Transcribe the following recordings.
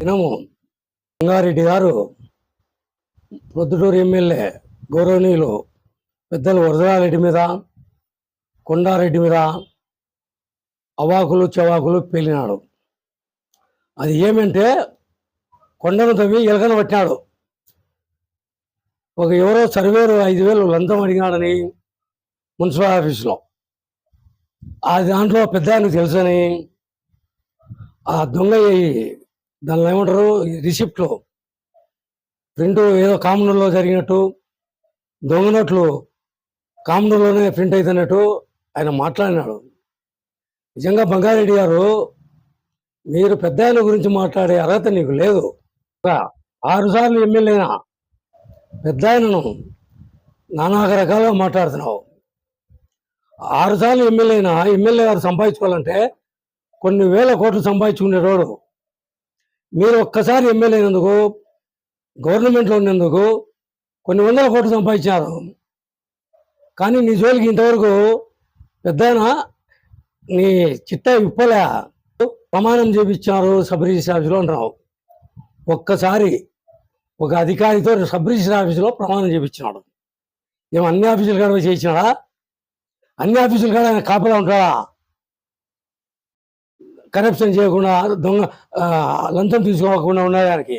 దినము రంగారెడ్డి గారు ప్రొద్దుటూరు ఎమ్మెల్యే గౌరవనీయులు పెద్దలు వరదరారెడ్డి మీద కొండారెడ్డి మీద అవాకులు చవాకులు పేలినాడు. అది ఏమంటే కొండను తవ్వి ఎలకన పట్టినాడు. ఒక ఎవరో సర్వేరు ఐదు వేలు లంచం అడిగినాడని మున్సిపల్ ఆఫీసులో. ఆ దాంట్లో పెద్ద ఆయనకు తెలుసని ఆ దొంగ దానిలో ఏమంటారు రిసిప్ట్లో. ప్రింట్ ఏదో కామన్లో జరిగినట్టు దొంగ నోట్లు కామన్లోనే ప్రింట్ అవుతున్నట్టు ఆయన మాట్లాడినాడు. నిజంగా బంగారెడ్డి గారు మీరు పెద్ద గురించి మాట్లాడే అర్హత నీకు లేదు. ఆరుసార్లు ఎమ్మెల్యేనా? పెద్ద ఆయనను నానా రకాలుగా మాట్లాడుతున్నావు. ఆరుసార్లు ఎమ్మెల్యేనా? ఎమ్మెల్యే గారు సంపాదించుకోవాలంటే కొన్ని వేల కోట్లు సంపాదించుకునేటోడు. మీరు ఒక్కసారి ఎమ్మెల్యే అయినందుకు గవర్నమెంట్లో ఉన్నందుకు కొన్ని వందల కోట్లు సంపాదించారు. కానీ నీ జోలికి ఇంతవరకు పెద్దయినా నీ చిత్త విప్పలే. ప్రమాణం చేపించారు సబ్ రిజిస్టర్ ఆఫీసులో అంటున్నావు. ఒక్కసారి ఒక అధికారితో సబ్ రిజిస్టర్ ఆఫీసులో ప్రమాణం చేపించినాడు. ఏమో అన్ని ఆఫీసులు కాడ పోయి చేయించినాడా? అన్ని ఆఫీసులు కాడ ఆయన కాపలా ఉంటాడా? కరప్షన్ చేయకుండా దొంగ లంచం తీసుకోకుండా ఉండడానికి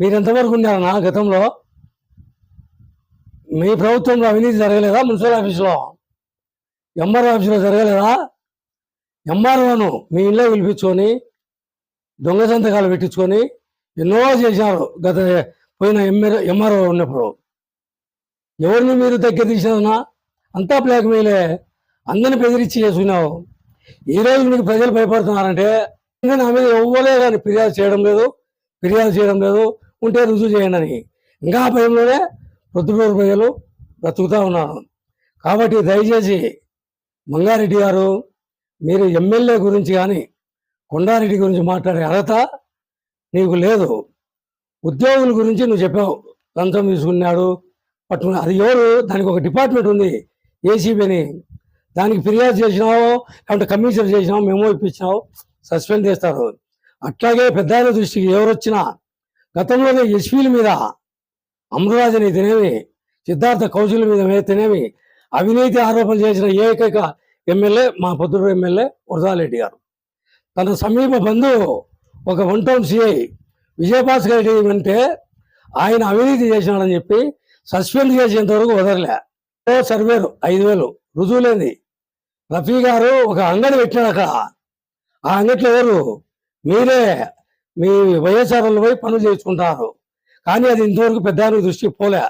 మీరు ఎంతవరకు ఉన్నారన్నా గతంలో? మీ ప్రభుత్వంలో అవినీతి జరగలేదా మున్సిపల్ ఆఫీసులో? ఎంఆర్ఓ ఆఫీసులో జరగలేదా? ఎంఆర్ఓను మీ ఇంట్లో పిలిపించుకొని దొంగ సంతకాలు పెట్టించుకొని ఎన్నో చేశారు గత పోయిన ఎంఆర్ ఎంఆర్ఓ ఉన్నప్పుడు. ఎవరిని మీరు దగ్గర తీసినా అంతా బ్లాక్మెయిలే అందరిని బెదిరించి చేసుకున్నావు. ఈ రోజు మీకు ప్రజలు భయపడుతున్నారంటే ఇంకా నా మీద ఎవ్వలే కానీ ఫిర్యాదు చేయడం లేదు ఫిర్యాదు చేయడం లేదు. ఉంటే రుజువు చేయండి అని. ఇంకా ఆ భయంలోనే ప్రొద్దుటూరు ప్రజలు బ్రతుకుతూ ఉన్నారు. కాబట్టి దయచేసి మంగారెడ్డి గారు మీరు ఎమ్మెల్యే గురించి కానీ కొండారెడ్డి గురించి మాట్లాడే అర్హత నీకు లేదు. ఉద్యోగుల గురించి నువ్వు చెప్పావు. లంచం తీసుకున్నాడు పట్టుకున్నా అది ఎవరు? దానికి ఒక డిపార్ట్మెంట్ ఉంది ఏసీబీ అని దానికి ఫిర్యాదు చేసినావు లేకుంటే కమిషన్ చేసినావు మేము ఇప్పించినావు సస్పెండ్ చేస్తారు. అట్లాగే పెద్ద దృష్టికి ఎవరు వచ్చినా గతంలోనే ఎస్పీల మీద అమృరాజన్ తినేవి సిద్ధార్థ కౌశల్ మీద తినేవి అవినీతి ఆరోపణలు చేసిన ఏకైక ఎమ్మెల్యే మా పొద్దుడు ఎమ్మెల్యే వరదారెడ్డి గారు. తన సమీప బంధువు ఒక one town CI Vijayabhaskar Reddy అంటే ఆయన అవినీతి చేసినాడని చెప్పి సస్పెండ్ చేసేంత వరకు వదలలే. ఓ సర్వేరు ఐదు వేలు రుజువులేంది. రఫీ గారు ఒక అంగడి పెట్టాడు అక్కడ ఆ అంగట్లో ఎవరు? మీరే. మీ వైఎస్ఆర్లు పోయి పనులు చేసుకుంటారు. కానీ అది ఇంతవరకు పెద్ద దృష్టికి పోలే.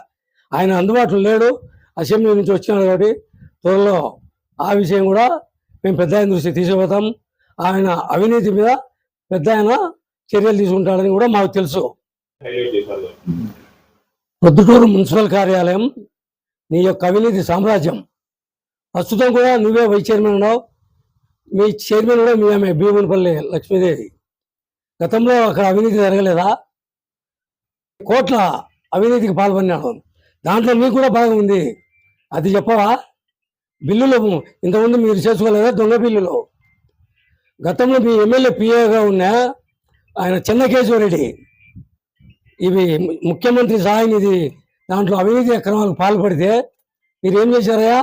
ఆయన అందుబాటులో లేడు. అసెంబ్లీ నుంచి వచ్చినాడు కాబట్టి త్వరలో ఆ విషయం కూడా మేము పెద్ద ఆయన దృష్టికి తీసుకుపోతాం. ఆయన అవినీతి మీద పెద్ద ఆయన చర్యలు తీసుకుంటాడని కూడా మాకు తెలుసు. ప్రొద్దుటూరు మున్సిపల్ కార్యాలయం నీ యొక్క అవినీతి సామ్రాజ్యం. ప్రస్తుతం కూడా నువ్వే వైస్ చైర్మన్ ఉన్నావు. మీ చైర్మన్ కూడా మీ ఆమె భీమునిపల్లి లక్ష్మీదేవి. గతంలో అక్కడ అవినీతి జరగలేదా? కోట్ల అవినీతికి పాల్పడినాడు. దాంట్లో మీకు కూడా భాగం ఉంది. అది చెప్పవా? బిల్లులు ఇంతకుముందు మీరు చేసుకోలేదా దొంగ బిల్లులు? గతంలో మీ ఎమ్మెల్యే పిఏగా ఉన్న ఆయన చెన్నకేశ్వరరెడ్డి ఇవి ముఖ్యమంత్రి సహాయ దాంట్లో అవినీతి అక్రమాలకు పాల్పడితే మీరు ఏం చేశారయ్యా?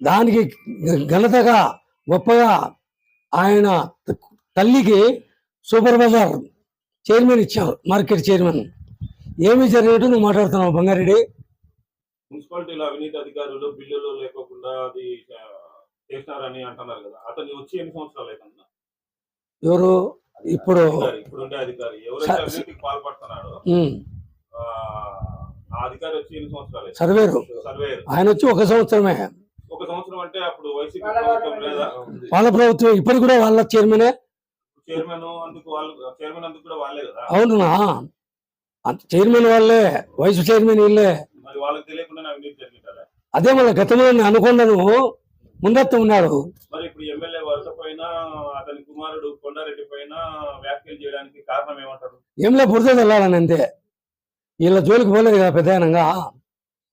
దానికి ఘనతగా గొప్పగా ఆయన తల్లికి సూపర్ బజార్ చైర్మన్ ఇచ్చారు మార్కెట్ చైర్మన్. ఏమి జరిగినట్టు నువ్వు మాట్లాడుతున్నావు బంగారెడ్డి? మున్సిపాలిటీలో అవినీతి అధికారులు బిల్లులు లేకోకుండా అది ఆ, చేసినారని అంటున్నారు కదా. అతను వచ్చి ఎన్ని సంవత్సరాలు అవుతుందా ఎవరు? ఇప్పుడు ఇప్పుడు ఉండే అధికారి. ఎవరైతే అవినీతికి పాల్పడుతున్నాడో సర్వేరు. సర్వేయర్ ఆయన వచ్చి ఒక సంవత్సరమే. ఒక సంవత్సరం అంటే అప్పుడు వైసీపీ వాళ్ళ ప్రభుత్వం ఇప్పటికి కూడా వాళ్ళ చైర్మనే. చైర్మన్ అందుకు వాళ్ళు చైర్మన్ అందుకు కూడా వాళ్ళే కదా? అవునా అంత చైర్మన్ వాళ్ళే వైస్ చైర్మన్ వీళ్ళే. మరి వాళ్ళకి తెలియకుండా అవినీతి అదే మళ్ళీ గతంలో నేను అనుకున్నాను. ముందత్తు ఉన్నాడు. మరి ఇప్పుడు ఎమ్మెల్యే వరుస పైన అతని కుమారుడు కొండారెడ్డి పైన వ్యాఖ్యలు చేయడానికి కారణం ఏమంటారు? బురద తెల్లాలని అంతే. వీళ్ళ జోలికి పోలేదు కదా పెద్దయనంగా.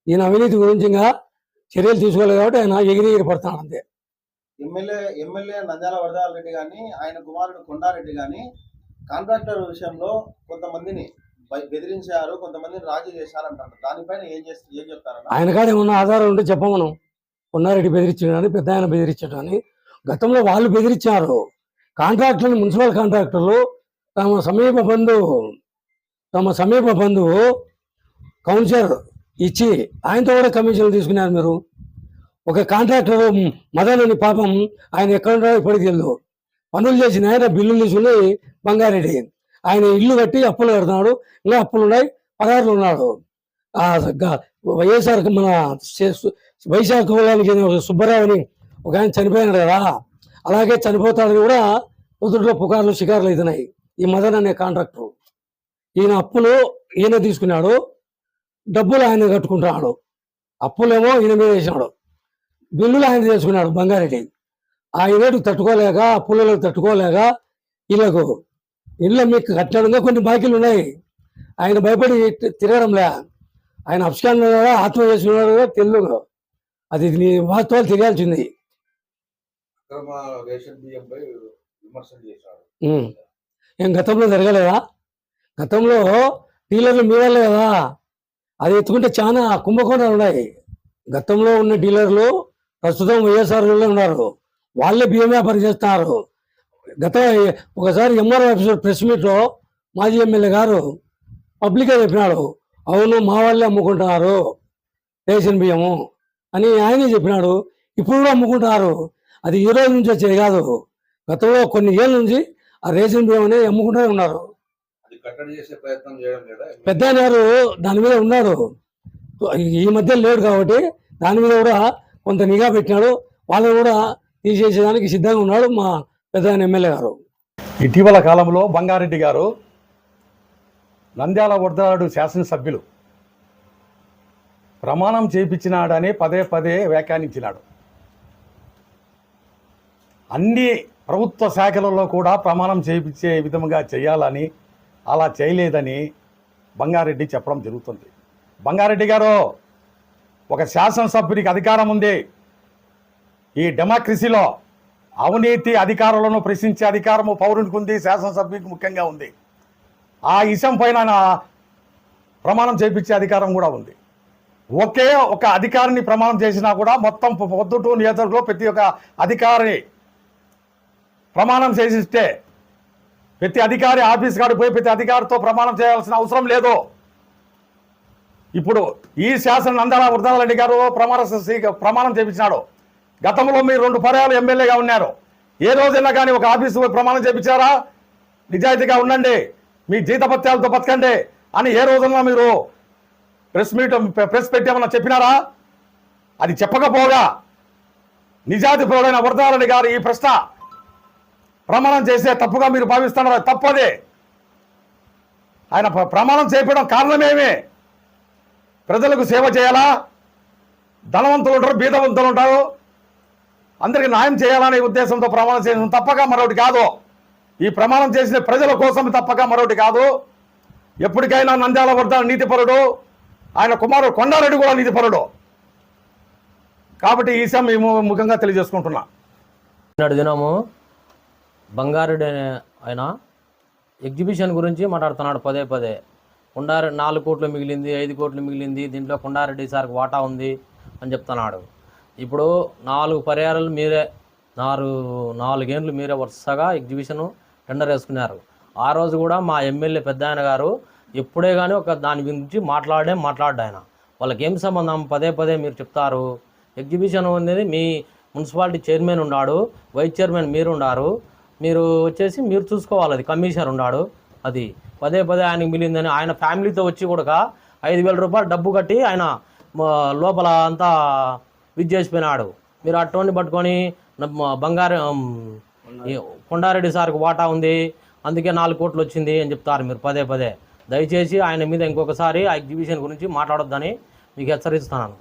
ఈయన అవినీతి గురించి ఇంకా చర్యలు తీసుకోలేదు కాబట్టి ఆయన ఎగిరి ఎగిరి పడుతున్నాడు అంతే. ఎమ్మెల్యే ఎమ్మెల్యే నంద్యాల వరదాల రెడ్డి గాని ఆయన కుమారుడు కొండారెడ్డి గాని కాంట్రాక్టర్ విషయంలో కొంతమందిని బెదిరించారు కొంతమందిని రాజీ చేశారు అంటారు దానిపైన ఏం చేస్తే ఏం చెప్తారన్న ఆయన కాడ ఏమన్నా ఆధారం ఉంటే చెప్పమను పొన్నారెడ్డి బెదిరించాడు అని పెద్ద ఆయన బెదిరించాడు అని. గతంలో వాళ్ళు బెదిరించారు. కాంట్రాక్టర్లు మున్సిపల్ కాంట్రాక్టర్లు తమ సమీప బంధువు తమ సమీప బంధువు కౌన్సిలర్ ఇచ్చి ఆయనతో కూడా కమిషన్లు తీసుకున్నారు మీరు. ఒక కాంట్రాక్టర్ మదన్ అని పాపం ఆయన ఎక్కడ ఉన్నాడో ఇప్పటికి తెలియదు పనులు చేసిన ఆయన బిల్లులు తీసుకుని బంగారెడ్డి. ఆయన ఇల్లు కట్టి అప్పులు కడుతున్నాడు. ఇంకా అప్పులు ఉన్నాయి పదహారులు ఉన్నాడు. వైఎస్ఆర్ మన వైశాఖ కులానికి సుబ్బరావు ఒక సుబ్బారావు అని ఒక ఆయన చనిపోయినాడు కదా. అలాగే చనిపోతాడని కూడా పొద్దుట్లో పుకార్లు షికార్లు అవుతున్నాయి ఈ మదన్ అనే కాంట్రాక్టర్. ఈయన అప్పులు ఈయన తీసుకున్నాడు. డబ్బులు ఆయన కట్టుకుంటున్నాడు. అప్పులేమో ఈయన మీద వేసినాడు. బిల్లులు ఆయన చేసుకున్నాడు బంగారెడ్డి. ఆ ఇవేటు తట్టుకోలేక అప్పులకు తట్టుకోలేక వీళ్ళకు ఇళ్ళ మీకు కట్టడంగా కొన్ని బాకీలు ఉన్నాయి. ఆయన భయపడి తి- తిరగడంలే ఆయన అప్స్కాన్ ఆత్మ చేసుకున్నాడు తెలుగు అది నీ వాస్తవాలు తెలియాల్సింది. ఏం గతంలో జరగలేదా? గతంలో డీలర్లు మీ కదా. అది ఎత్తుకుంటే చాలా కుంభకోణాలు ఉన్నాయి. గతంలో ఉన్న డీలర్లు ప్రస్తుతం వైఎస్ఆర్లో ఉన్నారు. వాళ్ళే బియ్యం వ్యాపారం చేస్తున్నారు. గత ఒకసారి ఎంఆర్ ఆఫీసర్ ప్రెస్ మీట్లో మాజీ ఎమ్మెల్యే గారు పబ్లిక్గా చెప్పినాడు. అవును మా వాళ్ళే అమ్ముకుంటున్నారు రేషన్ బియ్యము అని ఆయనే చెప్పినాడు. ఇప్పుడు కూడా అమ్ముకుంటున్నారు. అది ఈ రోజు నుంచి వచ్చేది కాదు. గతంలో కొన్ని ఏళ్ళ నుంచి ఆ రేషన్ బియ్యం అనేది అమ్ముకుంటూనే ఉన్నారు. పెద్ద గారు దాని మీద ఉన్నాడు ఈ మధ్య లేడు కాబట్టి దాని మీద కూడా కొంత నిఘా పెట్టినాడు. వాళ్ళని కూడా తీసేసేదానికి సిద్ధంగా ఉన్నాడు మా పెద్ద ఎమ్మెల్యే గారు. ఇటీవల కాలంలో బంగారెడ్డి గారు నంద్యాల వరదాడు శాసనసభ్యులు. ప్రమాణం చేయించినాడని పదే పదే వ్యాఖ్యానించినాడు. అన్ని ప్రభుత్వ శాఖలలో కూడా ప్రమాణం చేయించే విధంగా చేయాలని అలా చేయలేదని బంగారెడ్డి చెప్పడం జరుగుతుంది. బంగారెడ్డి గారు ఒక శాసనసభ్యునికి అధికారం ఉంది. ఈ డెమోక్రసీలో అవినీతి అధికారులను ప్రశ్నించే అధికారము పౌరునికి ఉంది శాసనసభ్యునికి ముఖ్యంగా ఉంది. ఆ ఇషం పైన ప్రమాణం చేయించే అధికారం కూడా ఉంది. ఒకే ఒక అధికారిని ప్రమాణం చేసినా కూడా మొత్తం పొద్దుటూ నియోజకవర్గంలో ప్రతి ఒక్క అధికారిని ప్రమాణం చేసిస్తే ప్రతి అధికారి ఆఫీస్ కాడికి పోయి ప్రతి అధికారితో ప్రమాణం చేయాల్సిన అవసరం లేదు. ఇప్పుడు ఈ శాసన నందాల వృద్ధాలరెడ్డి గారు ప్రమాణ ప్రమాణం చేయించినాడు గతంలో మీరు రెండు పర్యాలు ఎమ్మెల్యేగా ఉన్నారు. ఏ రోజైనా కానీ ఒక ఆఫీసు ప్రమాణం చేయించారా నిజాయితీగా ఉండండి. మీ జీతపత్యాలతో బతకండి అని ఏ రోజున మీరు ప్రెస్ మీట్ ప్రెస్ పెట్టామన్నా చెప్పినారా? అది చెప్పకపోగా నిజాయితీ పరుడైన వరదారెడ్డి గారు ఈ ప్రశ్న ప్రమాణం చేసే తప్పుగా మీరు భావిస్తున్నారు. తప్పదే. ఆయన ప్ర- ప్రమాణం చేయడం కారణమేమే? ప్రజలకు సేవ చేయాలా? ధనవంతులు ఉంటారు బీదవంతులు ఉంటారు. అందరికీ న్యాయం చేయాలనే ఉద్దేశంతో ప్రమాణం చేసిన తప్పక మరొకటి కాదు. ఈ ప్రమాణం చేసిన ప్రజల కోసం తప్పక మరొకటి కాదు. ఎప్పటికైనా నంద్యాల వద్ద నీతిపరుడు ఆయన కుమారుడు కొండారెడ్డి కూడా నీతిపరుడు. కాబట్టి ఈ విషయం మేము ముఖ్యంగా తెలియజేసుకుంటున్నాం. దినము బంగారుడు అనే ఆయన ఎగ్జిబిషన్ గురించి మాట్లాడుతున్నాడు పదే పదే. కుండారెడ్డి నాలుగు కోట్లు మిగిలింది ఐదు కోట్లు మిగిలింది దీంట్లో కొండారెడ్డి సార్కి వాటా ఉంది అని చెప్తున్నాడు. ఇప్పుడు నాలుగు పర్యాలు మీరే నాలుగు నాలుగేండ్లు మీరే వరుసగా ఎగ్జిబిషన్ టెండర్ వేసుకున్నారు. ఆ రోజు కూడా మా ఎమ్మెల్యే పెద్ద ఆయన గారు ఎప్పుడే కానీ ఒక దాని గురించి మాట్లాడే మాట్లాడ్డా ఆయన. వాళ్ళకి ఏం సంబంధం? పదే పదే మీరు చెప్తారు. ఎగ్జిబిషన్ అనేది మీ మున్సిపాలిటీ చైర్మన్ ఉన్నాడు వైస్ చైర్మన్ మీరు ఉన్నారు. మీరు వచ్చేసి మీరు చూసుకోవాలి అది కమిషనర్ ఉన్నాడు అది. పదే పదే ఆయనకి మిగిలిందని ఆయన ఫ్యామిలీతో వచ్చి కూడా ఐదు వేల రూపాయలు డబ్బు కట్టి ఆయన లోపల అంతా విజ్ చేసిపోయినాడు. మీరు అటువంటి పట్టుకొని బంగారం కొండారెడ్డి సార్కి వాటా ఉంది అందుకే నాలుగు కోట్లు వచ్చింది అని చెప్తారు మీరు పదే పదే. దయచేసి ఆయన మీద ఇంకొకసారి ఆ ఎగ్జిబిషన్ గురించి మాట్లాడొద్దని మీకు హెచ్చరిస్తున్నాను.